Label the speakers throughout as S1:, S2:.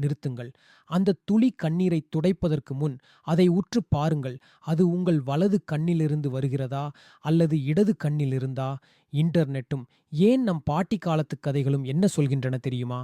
S1: நிறுத்துங்கள். அந்த துளி கண்ணீரை துடைப்பதற்கு முன் அதை உற்று பாருங்கள். அது உங்கள் வலது கண்ணிலிருந்து வருகிறதா? அல்லது இடது கண்ணிலிருந்தா? இன்டர்நெட்டும் ஏன் நம் பாட்டி காலத்து கதைகளும் என்ன சொல்கின்றன தெரியுமா?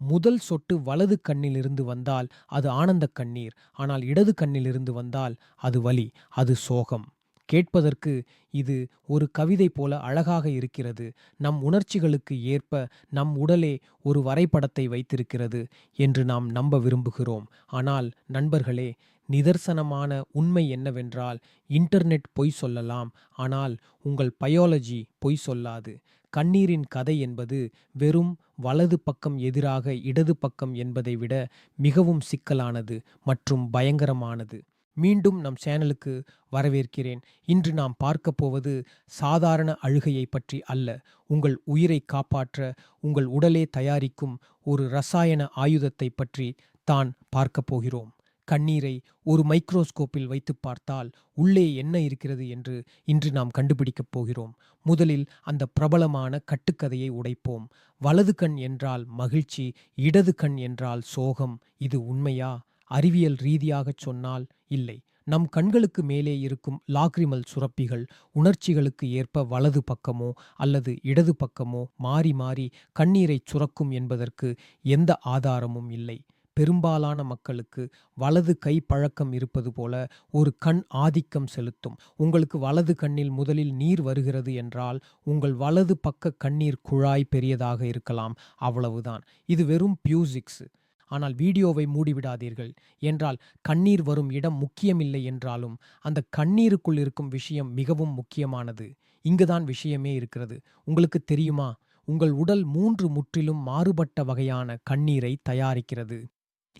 S1: முதல் சொட்டு வலது கண்ணிலிருந்து வந்தால் அது ஆனந்த கண்ணீர். ஆனால் இடது கண்ணிலிருந்து வந்தால் அது வலி அது சோகம். கேட்பதற்கு இது ஒரு கவிதை போல அழகாக இருக்கிறது. நம் உணர்ச்சிகளுக்கு ஏற்ப நம் உடலே ஒரு வரைபடத்தை வைத்திருக்கிறது என்று நாம் நம்ப விரும்புகிறோம். ஆனால் நண்பர்களே நிதர்சனமான உண்மை என்னவென்றால் இன்டர்நெட் பொய் சொல்லலாம் ஆனால் உங்கள் பயாலஜி பொய் சொல்லாது. கண்ணீரின் கதை என்பது வெறும் வலது பக்கம் எதிராக இடது பக்கம் என்பதை விட மிகவும் சிக்கலானது மற்றும் பயங்கரமானது. மீண்டும் நம் சேனலுக்கு வரவேற்கிறேன். இன்று நாம் பார்க்க போவது சாதாரண அழுகையை பற்றி அல்ல. உங்கள் உயிரை காப்பாற்ற உங்கள் உடலே தயாரிக்கும் ஒரு ரசாயன ஆயுதத்தை பற்றி தான் பார்க்கப் போகிறோம். கண்ணீரை ஒரு மைக்ரோஸ்கோப்பில் வைத்து பார்த்தால் உள்ளே என்ன இருக்கிறது என்று இன்று நாம் கண்டுபிடிக்கப் போகிறோம். முதலில் அந்த பிரபலமான கட்டுக்கதையை உடைப்போம். வலது கண் என்றால் மகிழ்ச்சி இடது கண் என்றால் சோகம் இது உண்மையா? அறிவியல் ரீதியாகச் சொன்னால் இல்லை. நம் கண்களுக்கு மேலே இருக்கும் லாக்ரிமல் சுரப்பிகள் உணர்ச்சிகளுக்கு ஏற்ப வலது பக்கமோ அல்லது இடது பக்கமோ மாறி மாறி கண்ணீரைச் சுரக்கும் என்பதற்கு எந்த ஆதாரமும் இல்லை. பெரும்பாலான மக்களுக்கு வலது கை பழக்கம் இருப்பது போல ஒரு கண் ஆதிக்கம் செலுத்தும். உங்களுக்கு வலது கண்ணில் முதலில் நீர் வருகிறது என்றால் உங்கள் வலது பக்க கண்ணீர் குழாய் பெரியதாக இருக்கலாம். அவ்வளவுதான். இது வெறும் பியூசிக்ஸ் ஆனால் வீடியோவை மூடிவிடாதீர்கள். என்றால் கண்ணீர் வரும் இடம் முக்கியமில்லை என்றாலும் அந்த கண்ணீருக்குள் இருக்கும் விஷயம் மிகவும் முக்கியமானது. இங்குதான் விஷயமே இருக்கிறது. உங்களுக்கு தெரியுமா? உங்கள் உடல் மூன்று முற்றிலும் மாறுபட்ட வகையான கண்ணீரை தயாரிக்கிறது.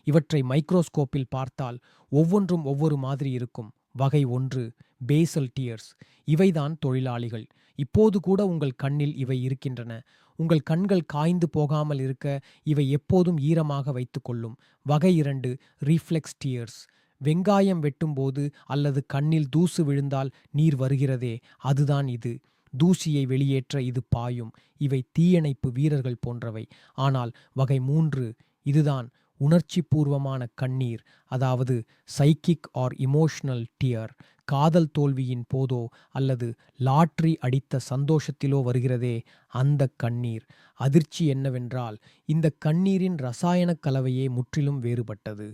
S1: இவற்றை மைக்ரோஸ்கோப்பில் பார்த்தால் ஒவ்வொன்றும் ஒவ்வொரு மாதிரி இருக்கும். வகை ஒன்று பேசல் டியர்ஸ். இவைதான் தொழிலாளிகள். இப்போது கூட உங்கள் கண்ணில் இவை இருக்கின்றன. உங்கள் கண்கள் காய்ந்து போகாமல் இருக்க இவை எப்போதும் ஈரமாக வைத்துக்கொள்ளும். வகை இரண்டு ரீஃப்ளெக்ஸ் டியர்ஸ் வெங்காயம் வெட்டும்போது அல்லது கண்ணில் தூசு விழுந்தால் நீர் வருகிறதே அதுதான் இது. தூசியை வெளியேற்ற இது பாயும். இவை தீயணைப்பு வீரர்கள் போன்றவை. ஆனால் வகை மூன்று இதுதான் உணர்ச்சி பூர்வமான கண்ணீர் அதாவது சைக்கிக் ஆர் இமோஷனல் டியர் காதல் தோல்வியின் போதோ அல்லது லாட்ரி அடித்த சந்தோஷத்திலோ வருகிறதே அந்த கண்ணீர். அதிர்ச்சி என்னவென்றால் இந்த கண்ணீரின் ரசாயனக் கலவையே முற்றிலும் வேறுபட்டது.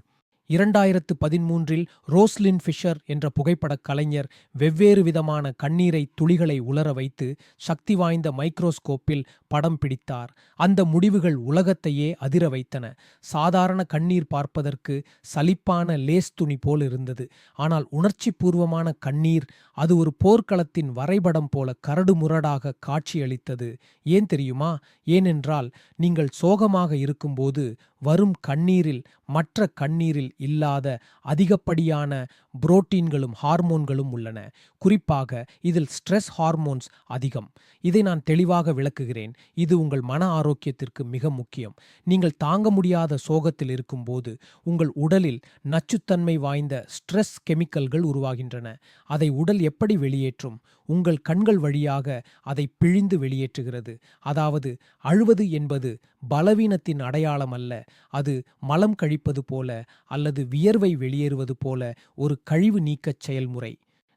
S1: இரண்டாயிரத்து பதிமூன்றில் ரோஸ்லின் ஃபிஷர் என்ற புகைப்படக் கலைஞர் வெவ்வேறு விதமான கண்ணீரை துளிகளை உலர வைத்து சக்தி வாய்ந்த மைக்ரோஸ்கோப்பில் படம் பிடித்தார். அந்த முடிவுகள் உலகத்தையே அதிர வைத்தன. சாதாரண கண்ணீர் பார்ப்பதற்கு சலிப்பான லேஸ் துணி போல் இருந்தது. ஆனால் உணர்ச்சி பூர்வமான கண்ணீர் அது ஒரு போர்க்களத்தின் வரைபடம் போல கரடுமுரடாக காட்சியளித்தது. ஏன் தெரியுமா? ஏனென்றால் நீங்கள் சோகமாக இருக்கும்போது வரும் கண்ணீரில் மற்ற கண்ணீரில் இல்லாத அதிகப்படியான புரோட்டீன்களும் ஹார்மோன்களும் உள்ளன. குறிப்பாக இதில் ஸ்ட்ரெஸ் ஹார்மோன்ஸ் அதிகம். இதை நான் தெளிவாக விளக்குகிறேன். இது உங்கள் மன ஆரோக்கியத்திற்கு மிக முக்கியம். நீங்கள் தாங்க முடியாத சோகத்தில் இருக்கும்போது உங்கள் உடலில் நச்சுத்தன்மை வாய்ந்த ஸ்ட்ரெஸ் கெமிக்கல்கள் உருவாகின்றன. அதை உடல் எப்படி வெளியேற்றும்? உங்கள் கண்கள் வழியாக அதை பிழிந்து வெளியேற்றுகிறது. அதாவது அழுவது என்பது பலவீனத்தின் அடையாளம் அல்ல அது மலம் கழிப்பது போல அல்லது வியர்வை வெளியேறுவது போல ஒரு கழிவு நீக்கச் செயல்முறை.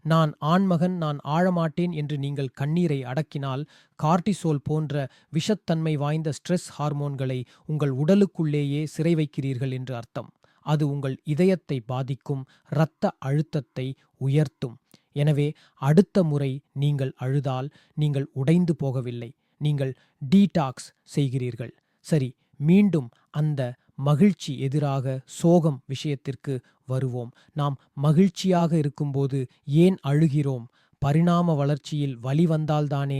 S1: நான் ஆண்மகன் நான் ஆழமாட்டேன் என்று நீங்கள் கண்ணீரை அடக்கினால் கார்டிசோல் போன்ற விஷத்தன்மை வாய்ந்த ஸ்ட்ரெஸ் ஹார்மோன்களை உங்கள் உடலுக்குள்ளேயே சிறை வைக்கிறீர்கள் என்று அர்த்தம். அது உங்கள் இதயத்தை பாதிக்கும் இரத்த அழுத்தத்தை உயர்த்தும். எனவே அடுத்த முறை நீங்கள் அழுதால் நீங்கள் உடைந்து போகவில்லை. நீங்கள் டீடாக்ஸ் செய்கிறீர்கள். சரி மீண்டும் அந்த மகிழ்ச்சி எதிராக சோகம் விஷயத்திற்கு வருவோம். நாம் மகிழ்ச்சியாக இருக்கும்போது ஏன் அழுகிறோம்? பரிணாம வளர்ச்சியில் வலி வந்தால்தானே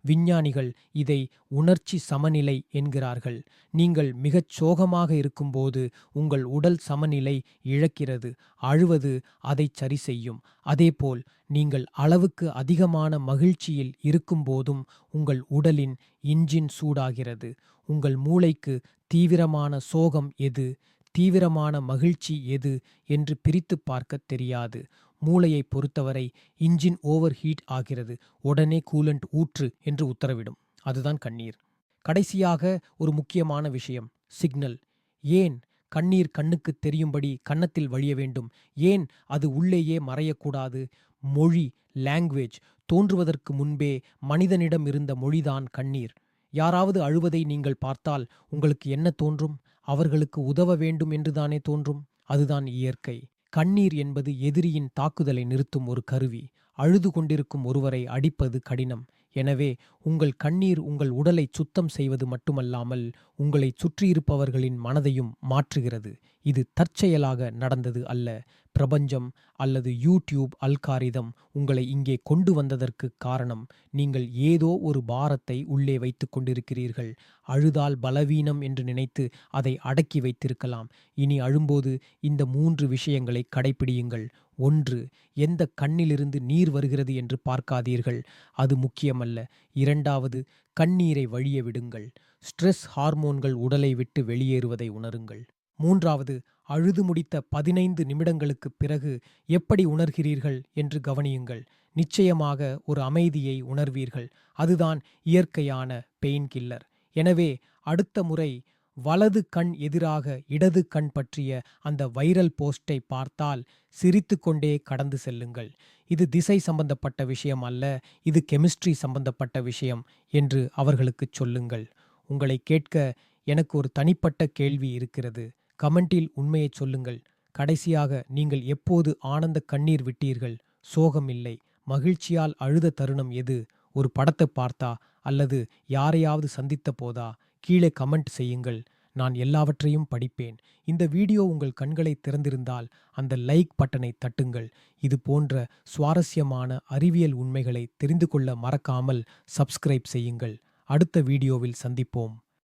S1: விஞ்ஞானிகள் இதை உணர்ச்சி சமநிலை என்கிறார்கள். நீங்கள் மிகச் சோகமாக இருக்கும்போது உங்கள் உடல் சமநிலை இழக்கிறது. அழுவது அதை சரி செய்யும். அதேபோல் நீங்கள் அளவுக்கு அதிகமான மகிழ்ச்சியில் இருக்கும்போதும் உங்கள் உடலின் இன்ஜின் சூடாகிறது. உங்கள் மூளைக்கு தீவிரமான சோகம் எது? தீவிரமான மகிழ்ச்சி எது? என்று பிரித்து பார்க்க தெரியாது. மூளையை பொறுத்தவரை இன்ஜின் ஓவர் ஹீட் ஆகிறது. உடனே கூலண்ட் ஊற்று என்று உத்தரவிடும். அதுதான் கண்ணீர். கடைசியாக ஒரு முக்கியமான விஷயம் சிக்னல். ஏன் கண்ணீர் கண்ணுக்குத் தெரியும்படி கன்னத்தில் வழிய வேண்டும்? ஏன் அது உள்ளேயே மறையக்கூடாது? மொழி லாங்குவேஜ் தோன்றுவதற்கு முன்பே மனிதனிடம் இருந்த மொழிதான் கண்ணீர். யாராவது அழுவதை நீங்கள் பார்த்தால் உங்களுக்கு என்ன தோன்றும்? அவர்களுக்கு உதவ வேண்டும் என்றுதானே தோன்றும்? அதுதான் இயற்கை. கண்ணீர் என்பது எதிரியின் தாக்குதலை நிறுத்தும் ஒரு கருவி. அழுது கொண்டிருக்கும் ஒருவரை அடிப்பது கடினம். எனவே உங்கள் கண்ணீர் உங்கள் உடலை சுத்தம் செய்வது மட்டுமல்லாமல் உங்களை சுற்றியிருப்பவர்களின் மனதையும் மாற்றுகிறது. இது தற்செயலாக நடந்தது அல்ல. பிரபஞ்சம் அல்லது யூடியூப் அல்காரிதம் உங்களை இங்கே கொண்டு வந்ததற்கு காரணம் நீங்கள் ஏதோ ஒரு பாரத்தை உள்ளே வைத்து கொண்டிருக்கிறீர்கள். அழுதால் பலவீனம் என்று நினைத்து அதை அடக்கி வைத்திருக்கலாம். இனி அழும்போது இந்த மூன்று விஷயங்களை கடைப்பிடியுங்கள். ஒன்று எந்த கண்ணிலிருந்து நீர் வருகிறது என்று பார்க்காதீர்கள். அது முக்கியமல்ல. இரண்டாவது கண்ணீரை வழிய விடுங்கள். ஸ்ட்ரெஸ் ஹார்மோன்கள் உடலை விட்டு வெளியேறுவதை உணருங்கள். மூன்றாவது அழுது முடித்த பதினைந்து நிமிடங்களுக்குப் பிறகு எப்படி உணர்கிறீர்கள் என்று கவனியுங்கள். நிச்சயமாக ஒரு அமைதியை உணர்வீர்கள். அதுதான் இயற்கையான பெயின் கில்லர் எனவே அடுத்த முறை வலது கண் எதிராக இடது கண் பற்றிய அந்த வைரல் போஸ்டை பார்த்தால் சிரித்து கொண்டே கடந்து செல்லுங்கள். இது திசை சம்பந்தப்பட்ட விஷயம் அல்ல இது கெமிஸ்ட்ரி சம்பந்தப்பட்ட விஷயம் என்று அவர்களுக்குச் சொல்லுங்கள். உங்களை கேட்க எனக்கு ஒரு தனிப்பட்ட கேள்வி இருக்கிறது. கமெண்டில் உண்மையைச் சொல்லுங்கள். கடைசியாக நீங்கள் எப்போது ஆனந்த கண்ணீர் விட்டீர்கள்? சோகம் இல்லை. மகிழ்ச்சியால் அழுத தருணம் எது? ஒரு படத்தை பார்த்தா அல்லது யாரையாவது சந்தித்த போதா? கீழே கமெண்ட் செய்யுங்கள். நான் எல்லாவற்றையும் படிப்பேன். இந்த வீடியோ உங்கள் கண்களை திறந்திருந்தால் அந்த லைக் பட்டனை தட்டுங்கள். இது போன்ற சுவாரஸ்யமான அறிவியல் உண்மைகளை தெரிந்து கொள்ள மறக்காமல் சப்ஸ்கிரைப் செய்யுங்கள். அடுத்த வீடியோவில் சந்திப்போம்.